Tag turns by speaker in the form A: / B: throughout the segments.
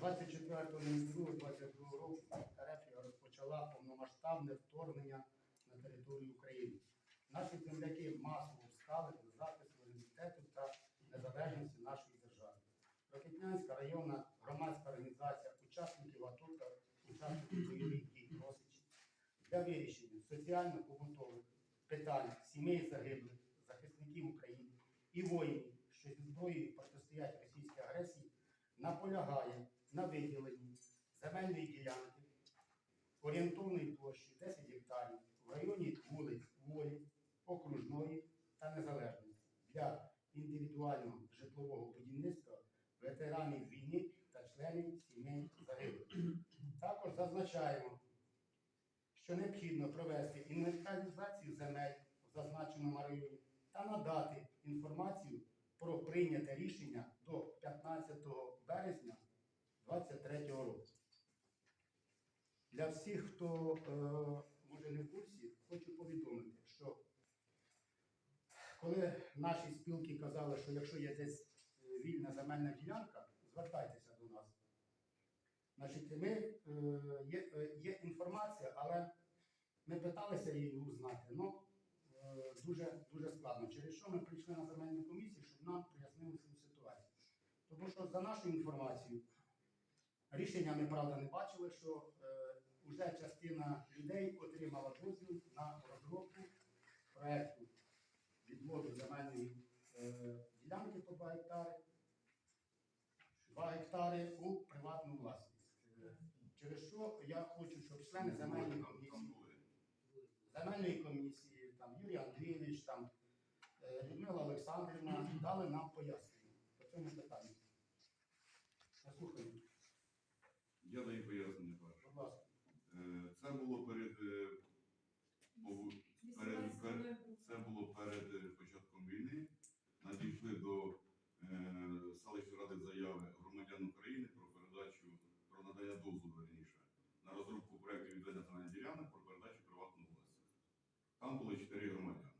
A: 24.02.22 року Ерефія розпочала повномасштабне вторгнення на територію України. Наші земляки масово встали на захист суверенітету та незалежності нашої держави. Рокетнянська районна громадська організація учасників АТО та учасників бойових дій просить для вирішення соціально-побутових питань сімей загиблих, захисників України і воїнів, що зі зброєю протистоять російській агресії, наполягає на виділенні земельної ділянки орієнтовної площі 10 гектарів в районі вулиць Волі, Окружної та Незалежності для індивідуального житлового будівництва ветеранів війни та членів сімей загиблих. Також зазначаємо, що необхідно провести інвентаризацію земель в зазначеному районі та надати інформацію про прийняте рішення до 15 березня 2023 року. Для всіх, хто е, може не в курсі, хочу повідомити, що коли наші спілки казали, що якщо є десь е, вільна земельна ділянка, звертайтеся до нас. Значить, ми, е, є, е, є інформація, але ми питалися її узнати, але дуже, дуже складно. Через що ми прийшли на земельну комісію, щоб нам пояснили цю ситуацію. Тому що за нашою інформацією, рішення ми правда не бачили, що е, вже частина людей отримала дозвіл на розробку проекту відводу земельної е, ділянки по 2 гектари, 2 гектари у приватну власність. Е, Через що я хочу, щоб члени земельної комісії, земельної комісії, там Юрій Андрійович, там е, Людмила Олександрівна дали нам пояснення по цьому питанню. Я
B: Я даю пояснення перше.
A: будь ласка.
B: Е, Це було перед, е, пов- перед, перед це було перед е, початком війни. Надійшли до е, селищної ради заяви громадян України про передачу про надання дозволу верніше на розробку проекту відведення земельних ділянок про передачу приватну власність. Там було чотири громадяни.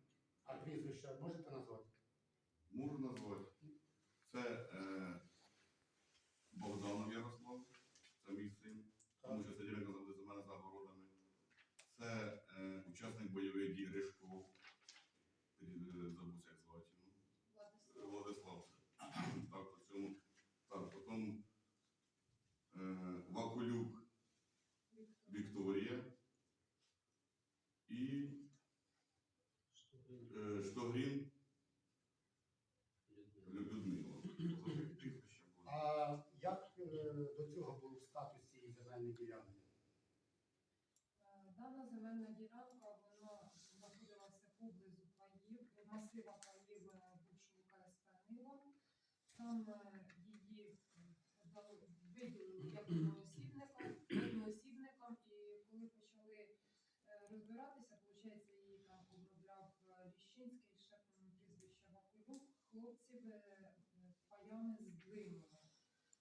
A: А прізвище можете назвати?
B: Можу назвати. Це е, Богданов Ярослав, це мій син, тому що це ділянка завжди за мене за городами. Це е, учасник бойових дій Гришко, е, забувся як звати. ну, Владислав. Так, по цьому. Так, потім е, Вакулюк Вікторія і е, Людмила.
A: А як е, до цього був статус цієї земельної ділянки?
C: Е, Дана земельна ділянка вона знаходилася поблизу паїв, масива паїв е, бувшого КСП. Там її виділили як одноосібникам, одноосібникам, і коли почали е, розбиратися, виходить, її там обробляв е, Ліщинський, ще там прізвище Вакулюк, хлопців е, е.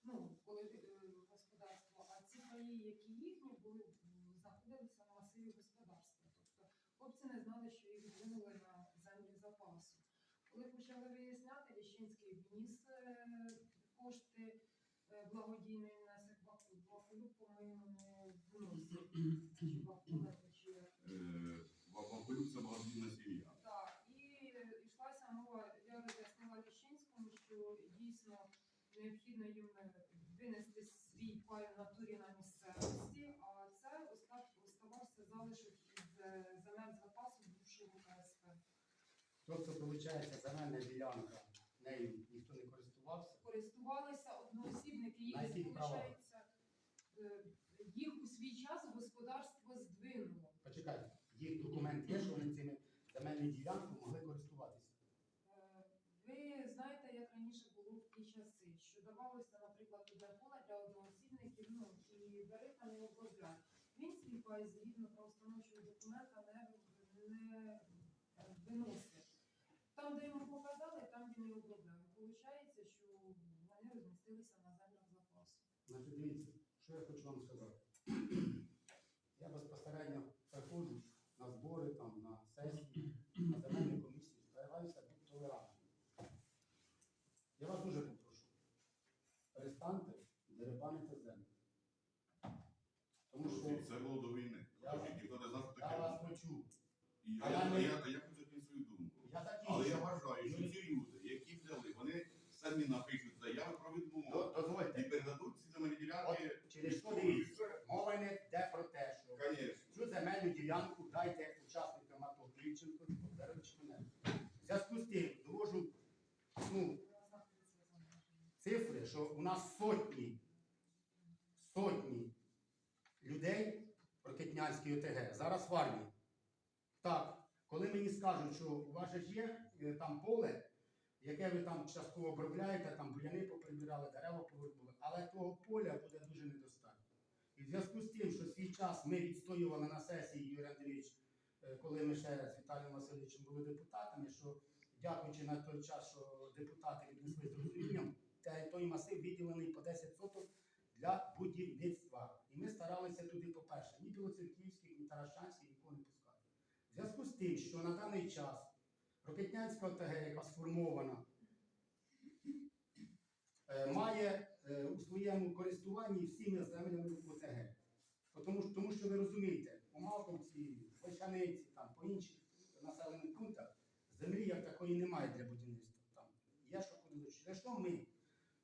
C: Ну, коли е, господарство, а ці паї, які їхні, були знаходилися на масиві господарства. Тобто хлопці не знали, що їх здвинули на землі запасу. Коли почали виясняти, Ліщинський вніс е, кошти е, благодійний внесок Баку- Бакулюк, по-моєму, не вносив. Чи Бакулюк, чи
B: Е, Вакулюк це благодійна сім'я.
C: так, і йшлася мова, я роз'яснила Ліщинському, що дійсно необхідно їм е, винести свій пай в натурі на місцевості, а це оставався залишок із е, земель запасу бувшого КСП.
A: Тобто, виходить, земельна ділянка, нею ніхто не користувався.
C: Користувалися одноосібники, їх, виходить, е, їх у свій час господарство здвинуло.
A: Почекайте, їх документ є, що вони цими земельними ділянками могли користуватися.
C: Е, Ви знаєте, як раніше було в ті часи, що наприклад, для для одноосібників, ну і бери та не обробляй. Він свій пай згідно правоустановчого документа не, не виносить. Там, де йому показали, там він і обробляв. Получається, що вони розмістилися на землях запасу.
A: Значить, дивіться, що я хочу вам сказати. Я безпосередньо приходжу на збори, там, на сесії, на земельну комісію, стараюся бути толерантним. Я вас дуже попрошу, перестаньте дерибанити землю. Тому що
B: Друзі, Це було до війни.
A: Я-
B: Кажіть, ніхто не знав, що
A: я
B: таке.
A: вас почув.
B: І я,
A: А
B: я,
A: я не-
B: я, я, хочу свою думку.
A: Я
B: Але я вважаю, що ці люди, які взяли, вони самі напишуть заяви про відмову
A: До-
B: і передадуть ці земельні ділянки.
A: Через що дивіться? Мова не йде про те, що
B: Звісно.
A: цю земельну ділянку дайте учасникам АТО Кліченко, Богдарович мене. В зв'язку з тим довожу ну, цифри, що у нас сотні, сотні людей Рокетнянській ОТГ зараз в армії. Так, коли мені скажуть, що у вас же є е, там поле, яке ви там частково обробляєте, там буряни поприбирали, дерева повирубали, але того поля буде дуже недостатньо. І в зв'язку з тим, що свій час ми відстоювали на сесії, Юрій Андрійович, е, коли ми ще з Віталієм Васильовичем були депутатами, що дякуючи на той час, що депутати віднесли з розумінням, той масив виділений по 10 соток для будівництва. І ми старалися туди, по-перше, ні Білоцерківських, ні Таращанських нікого не пускати. В зв'язку з тим, що на даний час Рокетнянська ОТГ, яка сформована, е, має е, у своєму користуванні всіми землями ОТГ. Тому, тому що ви розумієте, у Малковці, там, по інших населених пунктах землі як такої немає для будівництва. Там є що ходили. Через що ми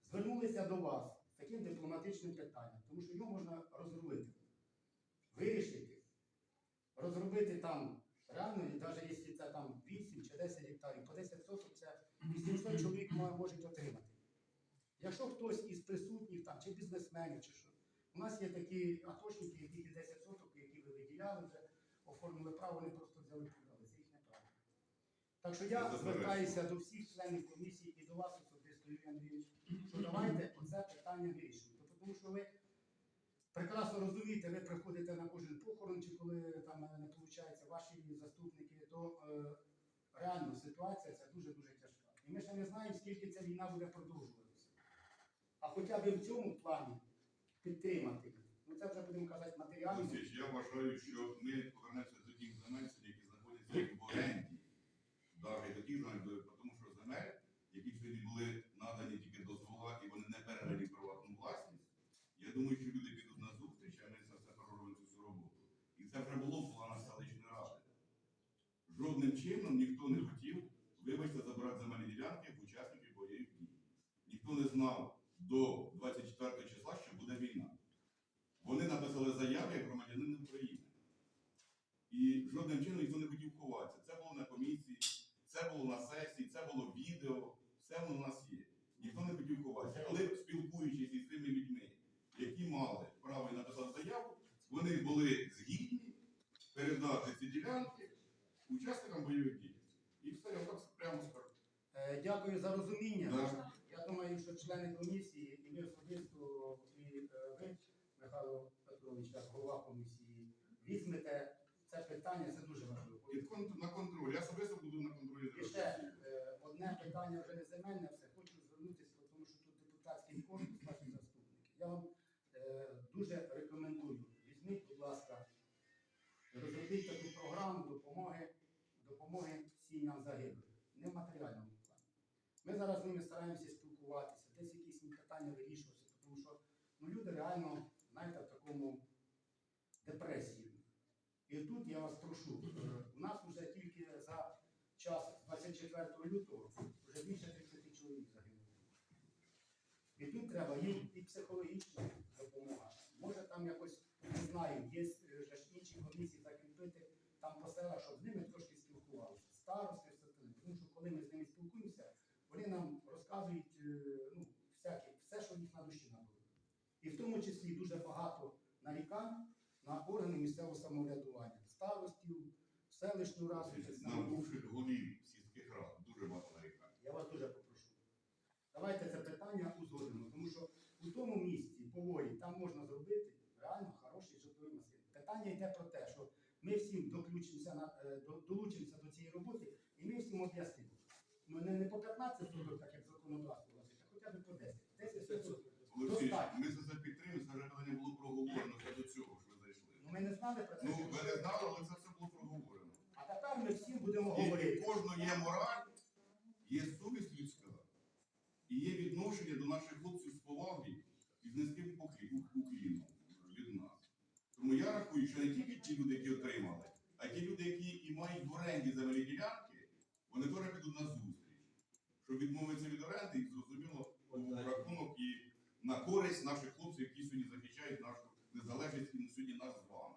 A: звернулися до вас з таким дипломатичним питанням, тому що його можна розробити, вирішити, розробити там реально, і навіть якщо це там 8 чи 10 гектарів, по 10 соток це 800 чоловік можуть отримати. Якщо хтось із присутніх там, чи бізнесменів, чи що, у нас є такі атошники, яких і 10 соток, які ви виділяли вже, оформили право, вони просто взяли продали. Це їхнє право. Так що я звертаюся до всіх членів комісії і до вас особисто, Юрій Андрійович, що давайте оце питання вирішимо. Тому що ви прекрасно розумієте, ви приходите на кожен похорон, чи коли там не виходить ваші заступники, то е, реально ситуація це дуже-дуже тяжка. І ми ще не знаємо, скільки ця війна буде продовжуватися. А хоча б в цьому плані підтримати. Ну це вже будемо казати матеріально.
B: Я вважаю, що ми повернемося до тих земель, які знаходяться в оренді. Навіть до тих земель, до- тому що земель, які сьогодні були надані тільки дозвола, і вони не передані в приватну власність. Я думаю, що люди підуть на зустріч, а ми це все проробимо цю всю роботу. І це вже було в планах селищної ради. Жодним чином ніхто не хотів, вибачте, забирати земельні ділянки в учасників бойових дій. Ніхто не знав до 24 числа, що буде війна. Вони написали заяви як громадянини України. І жодним чином ніхто не. Це було на комісії, це було на сесії, це було відео, все воно у нас є. Ніхто не хотів ховатися. Але спілкуючись із тими людьми, які мали право і написати заяву, вони були згідні передати ці ділянки учасникам бойових дій. І все, я так прямо скажу.
A: Е, Дякую за розуміння.
B: Да.
A: Я думаю, що члени комісії, і ми особисто, і е, ви, Михайло Петрович, як голова комісії, візьмете це питання, це дуже важливо.
B: Під кон- на контроль. Я особисто буду на контролі.
A: І ще е, одне питання вже не земельне, все хочу звернутися, тому що тут депутатський корпус, наші заступники. Я вам е, дуже рекомендую. Візьміть, будь ласка, розробіть таку програму допомоги, допомоги сім'ям загиблих. Не в матеріальному плані. Ми зараз з ними стараємося спілкуватися, десь якісь питання вирішуватися, тому що ну, люди реально, І тут я вас прошу, е, у нас вже тільки за час 24 лютого вже більше 30 чоловік загинуло. І тут треба їм і психологічна допомога. Може там якось, не знаю, є е, ж інші комісії закріпити там по селах, щоб з ними трошки спілкувалися. Старости, все це. Тому що коли ми з ними спілкуємося, вони нам розказують е, ну, всяке, все, що в них на душі набуде. І в тому числі дуже багато нарікань на органи місцевого самоврядування, старостів, селищну раду.
B: На голів сільських рад дуже багато нарікань.
A: Я вас дуже попрошу. Давайте це питання узгодимо, тому що у тому місці поволі там можна зробити реально хороший житловий масив. Питання йде про те, що ми всім доключимося е, до- долучимося до цієї роботи, і ми всім об'яснимо. Ну не, не по 15 соток, так як законодавство а хоча б по 10. 10 соток.
B: Олексій,
A: Достатньо.
B: ми
A: знали про це?
B: Ну, ви не знали, але це все було проговорено.
A: А тепер ми всі будемо
B: І,
A: і
B: говорити. кожного є мораль, є совість людська, і є відношення до наших хлопців з поваги і з низьким поклі- від нас. Тому я рахую, що не тільки ті люди, які отримали, а ті люди, які і мають в оренді земельні ділянки, вони теж підуть на зустріч. Щоб відмовитися від оренди, і зрозуміло, був рахунок і на користь наших хлопців, які сьогодні захищають нашу незалежність і сьогодні нас з вами.